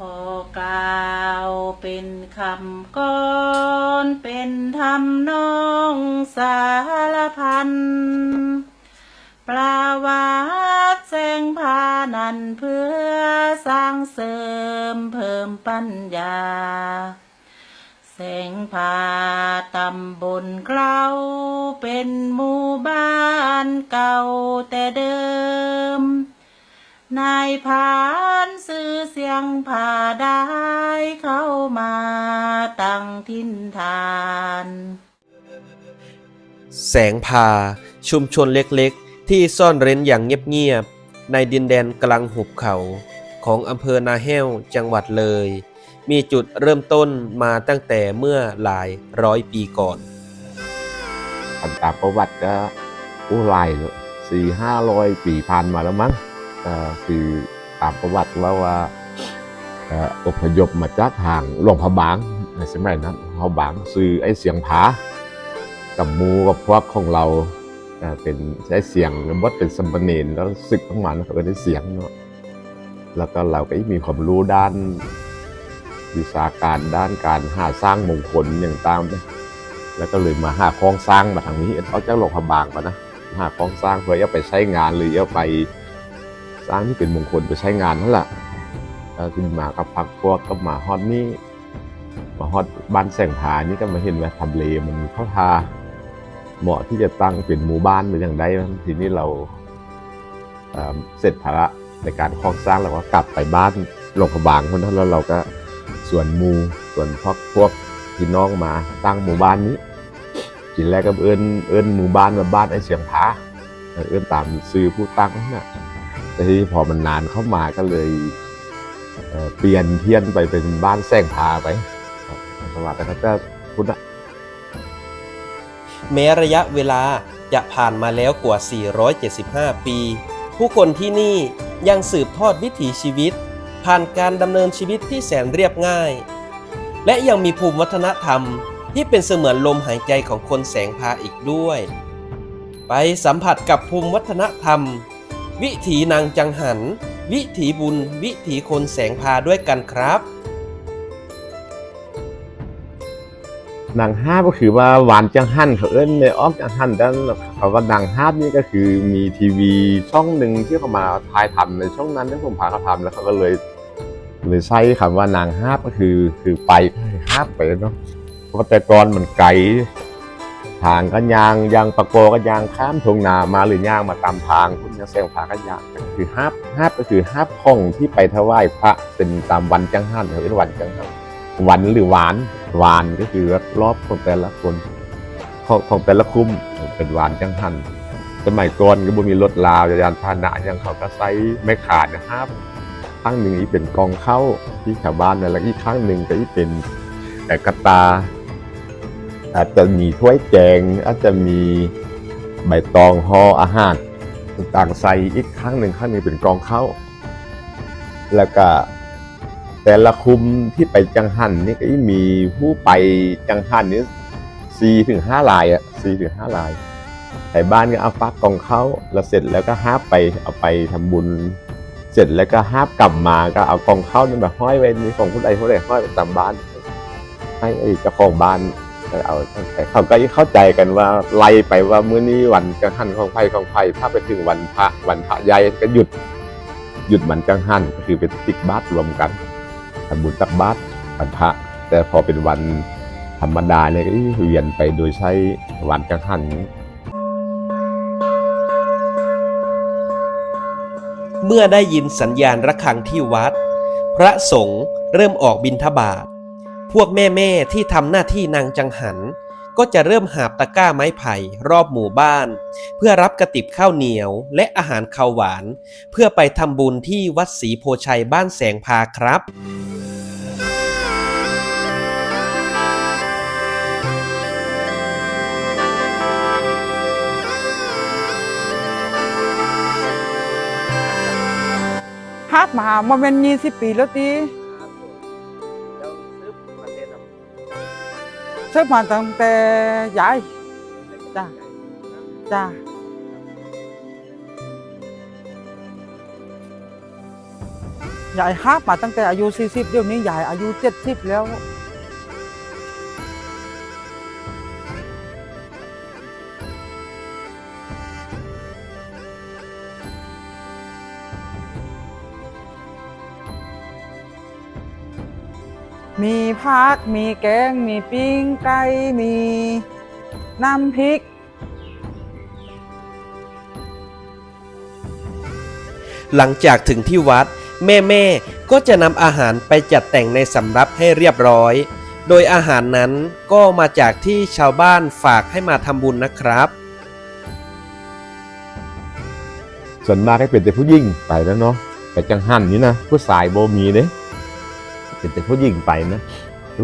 ขอกล่าวเป็นคำก้อนเป็นทำนองสารพันปลาวาดแสงพานันเพื่อสร้างเสริมเพิ่มปัญญา แสงพาตำบลเกลาเป็นหมู่บ้านเก่าแต่เดิม นายพรานซื้อเสียงพาได้เข้ามาตั้งทินฐาน แสงพา ชุมชนเล็กๆ ที่ซ่อนเร้นอย่างเงียบๆ ในดินแดนกลางหุบเขา ของอำเภอนาแห้วจังหวัดเลย มีจุดเริ่มต้นมาตั้งแต่เมื่อหลายร้อยปีก่อนอันตามประวัติก็อู้หลายสี่ห้าร้อยปีผ่านมาแล้วมั้งก็ คือตามประวัติแล้วว่าอพยพมาจากทางหลวงพระบางในสมัยนั้นพระบางซื้อไอ้เสียงผากับมูกับพวกของเราเป็นใช้เสียงบดเป็นสมณเณรแล้วศึกของมันเขาก็ได้เสียงเนาะแล้วก็เราก็มีความรู้ด้านวิชาการด้านการหาสร้างมงคลอย่างตามแล้วก็เลยมาหาคลองสร้างมาทางนี้เอาจากหลวงพระบางมานะหาคลองสร้างเพื่อเอาไปใช้งานหรือเอาไป สร้างที่เป็นมงคลไปใช้งานนั่นแหละแล้วที่มากับพักพวกก็มาฮอดนี่มาฮอดบ้านแสงผานี่ก็มาเห็นว่าทำเลมันเข้าทาเหมาะที่จะตั้งเป็นหมู่บ้านหรืออย่างใดทีนี้เราเเสร็จภาระในการคลองสร้างเราก็กลับไปบ้านหลงพระบางคนนั้นแล้วเราก็ส่วนมูส่วนพวกพวกพี่น้องมาตั้งหมู่บ้านนี้ทีแรกก็เอิ้นเอิ้นหมู่บ้านว่าบ้านไอเสียงผาเอิ้นตามซื้อผู้ตั้งนั่นน่ะ แต่ทีนี้พอมันนานเข้ามาก็เลยเเปลี่ยนเพี้ยนไปเป็นบ้านแซงผาไปสวัสดีครับเจ้าพุทธแม้ระยะเวลาจะผ่านมาแล้วกว่า 475 ปี ผู้คนที่นี่ยังสืบทอดวิถีชีวิต ผ่านการดำเนินชีวิตที่แสนเรียบง่าย และยังมีภูมิวัฒนธรรมที่เป็นเสมือนลมหายใจของคนแสงพาอีกด้วย ไปสัมผัสกับภูมิวัฒนธรรม วิถีนางจังหัน วิถีบุญ วิถีคนแสงพาด้วยกันครับ นางฮาก็คือว่าหวานจังหันเขาเอิ้นในอ้อมจังหันด้านเขาว่านางฮาบนี่ก็คือมีทีวีช่องหนึ่งที่เขามาถ่ายทำในช่องนั้นที่ผมพาเขาทำแล้วเขาก็เลยเลยใช้คำว่านางฮาบก็คือคือไปก็คือฮาบไปเนาะเพราะแต่ก่อนมันไกล ทางก็ยางยางปะโกก็ยางข้ามทงนามาหรือย่างมาตามทางพุ่นยาแซงผาก็ยางก็คือฮาบฮาบก็คือฮาบของที่ไปถวายพระเป็นตามวันจังหันเขาเรียกวันจังหันวันหรือหวานหวานก็คือรอบของแต่ละคนของของแต่ละคุ้มเป็นหวานจังหันสมัยก่อนก็บ่มีรถลาวยานพาหนะยังเขาก็ใช้ไม่ขาดนะครับ ข้างหนึ่งอีเป็นกองเข้าที่ชาวบ้านในแล้วอีกข้างหนึ่งก็อีเป็นแต่กระตา อาจจะมีถ้วยแกงอาจจะมีใบตองห่ออาหารต่างใส่อีกข้างหนึ่งข้างหนึ่งเป็นกองข้าวแล้วก็แต่ละคุมที่ไปจังหันนี่ก็มีผู้ไปจังหันนี่สี่ถึงห้าลายอะสี่ถึงห้าลายไทยบ้านก็เอาฟักกองเข้าแล้วเสร็จแล้วก็ห้าไปเอาไปทำบุญ เสร็จแล้วก็ห้ากลับมาก็เอากองเข้านี่แบบห้อยไว้มีของผู้ใดผู้ใดห้อยไปตามบ้าน ให้ไอ้เจ้าของบ้าน ไปเอาแต่เขาก็เข้าใจกันว่าไล่ไปว่ามื้อนี้วันจังหันของไฟของไฟถ้าไปถึงวันพระวันพระใหญ่ก็หยุด หยุดมันจังหันก็คือเป็นติกบาทรวมกันทำบุญตักบาตรวันพระ แต่พอเป็นวันธรรมดาเนี่ยก็เวียนไปโดยใช้วันกังหันเมื่อได้ยินสัญญาณระฆังที่วัด พระสงฆ์เริ่มออกบิณฑบาต พวกแม่ๆที่ทำหน้าที่นางจังหัน ก็จะเริ่มหาบตะกร้าไม้ไผ่รอบหมู่บ้าน เพื่อรับกระติบข้าวเหนียวและอาหารข้าวหวาน เพื่อไปทำบุญที่วัดศรีโพชัยบ้านแสงพาครับฮาดมามาเป็นยี่สิบปีแล้วตี ซื้อมาตั้งแต่ยายจ้าจ้ายายฮับมาตั้งแต่อายุ 40 เดี๋ยวนี้ยายอายุ 70 แล้ว มีผักมีแกง มีปิ้งไก่ มีน้ำพริก หลังจากถึงที่วัด แม่แม่ๆก็จะนำอาหารไปจัดแต่งในสำรับให้เรียบร้อย โดยอาหารนั้นก็มาจากที่ชาวบ้านฝากให้มาทำบุญนะครับ ส่วนมากให้เป็นแต่ผู้หญิงไปแล้วเนาะแต่จังหันนี่นะผู้ชายโบมีเด้ เป็นแต่ผู้หญิงไปนะ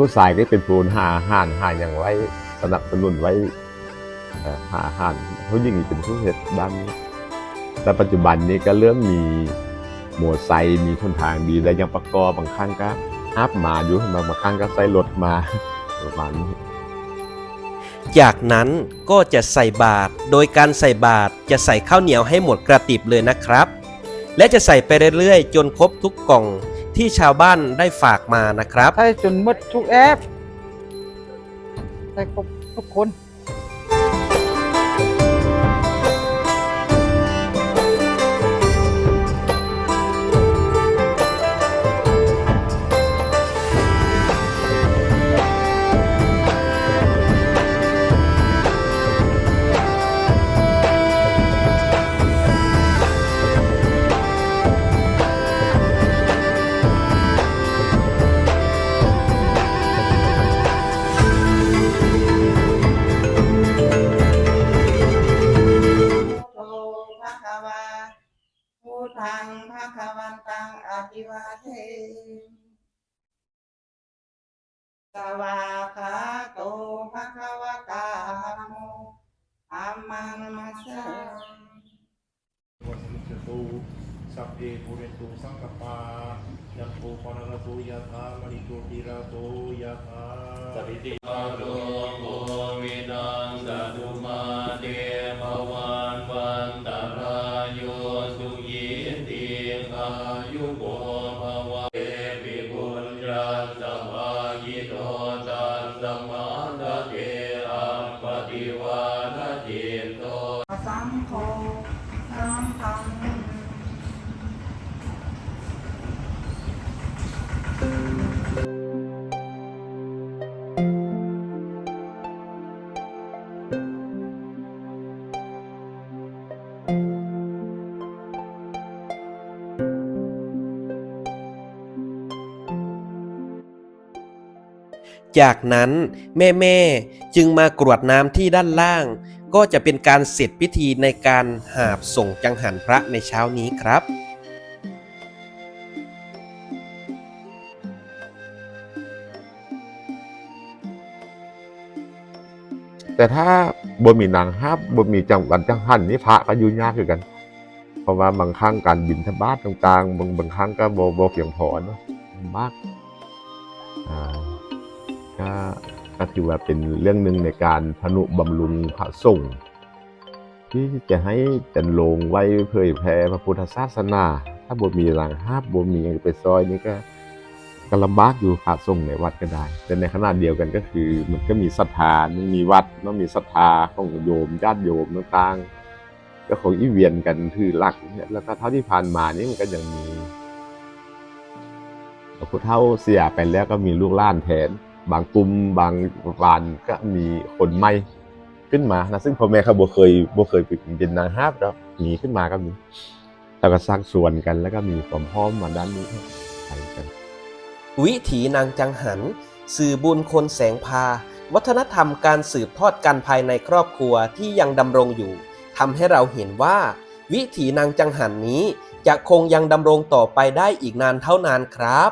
ผู้ชายก็เป็นผู้หาอาหารหาอย่างไว้สนับสนุนไว้เอ่อหาอาหารผู้หญิงเป็นผู้เฮ็ดด้านแต่ปัจจุบันนี้ก็เริ่มมีมอเตอร์ไซค์มีคนทางดีและยังประกอบบางครั้งก็อัพมาอยู่บางบางครั้งก็ใส่รถมาประมาณนี้จากนั้นก็จะใส่บาตรโดยการใส่บาตรจะใส่ข้าวเหนียวให้หมดกระติบเลยนะครับ และจะใส่ไปเรื่อยๆ จนครบทุกกล่อง ที่ชาวบ้านได้ฝากมานะครับ ใช้จนหมดทุกแอปใช้ครบทุกคน สวาขาโตภะคะวะตาโมธัมมังมัสสาวัสมิจตุสัพเพปุเรตุสังกปายัตโตปนรตุยะถามณิโชติระโตยะถาสัพพิติโล โฆสังฆังจากนั้นแม่ๆจึงมากรวดน้ำที่ด้านล่าง ก็จะเป็นการเสร็จพิธีในการหาบส่งจังหันพระในเช้านี้ครับแต่ถ้าบ่มีนางฮับบ่มีจังหวัดจังหันนี่พระก็ยุ่งยากคือกัน เพราะว่าบางครั้งการบินทบาทต่างๆบางบางครั้งก็บ่บ่เพียงพอเนาะลำบากอ่าก็ ก็ถือว่าเป็นเรื่องหนึ่งในการพนุบำรุงพระสงฆ์ที่จะให้จันโลงไว้เผยแผ่พระพุทธศาสนา ถ้าบ่มีรางฮับบ่มีอย่างไปซอยนี่ก็ก็ลำบากอยู่พระสงฆ์ในวัดก็ได้ แต่ในขณะเดียวกันก็คือ มันก็มีศรัทธามันมีวัดเนมีศรัทธาของโยมญาติโยมต่างๆก็ของอีเวียนกันถือหลักแล้วก็เท่าที่ผ่านมานี่มันก็ยังมีผู้เฒ่าเสียไปแล้วก็มีลูกหล้านแทน บางกลุ่มบางวานก็มีคนใหม่ขึ้นมานะซึ่งพ่อแม่เขาบ่เคยบ่เคยเป็นนางฮาบแล้วมีขึ้นมาก็มีแล้วก็สร้างส่วนกันแล้วก็มีความพร้อมมาด้านนี้ใช้กัน วิถีนางจังหัน สื่อบุญคนแสงพา วัฒนธรรมการสืบทอดกันภายในครอบครัวที่ยังดำรงอยู่ทำให้เราเห็นว่า วิถีนางจังหันนี้จะคงยังดำรงต่อไปได้อีกนานเท่านานครับ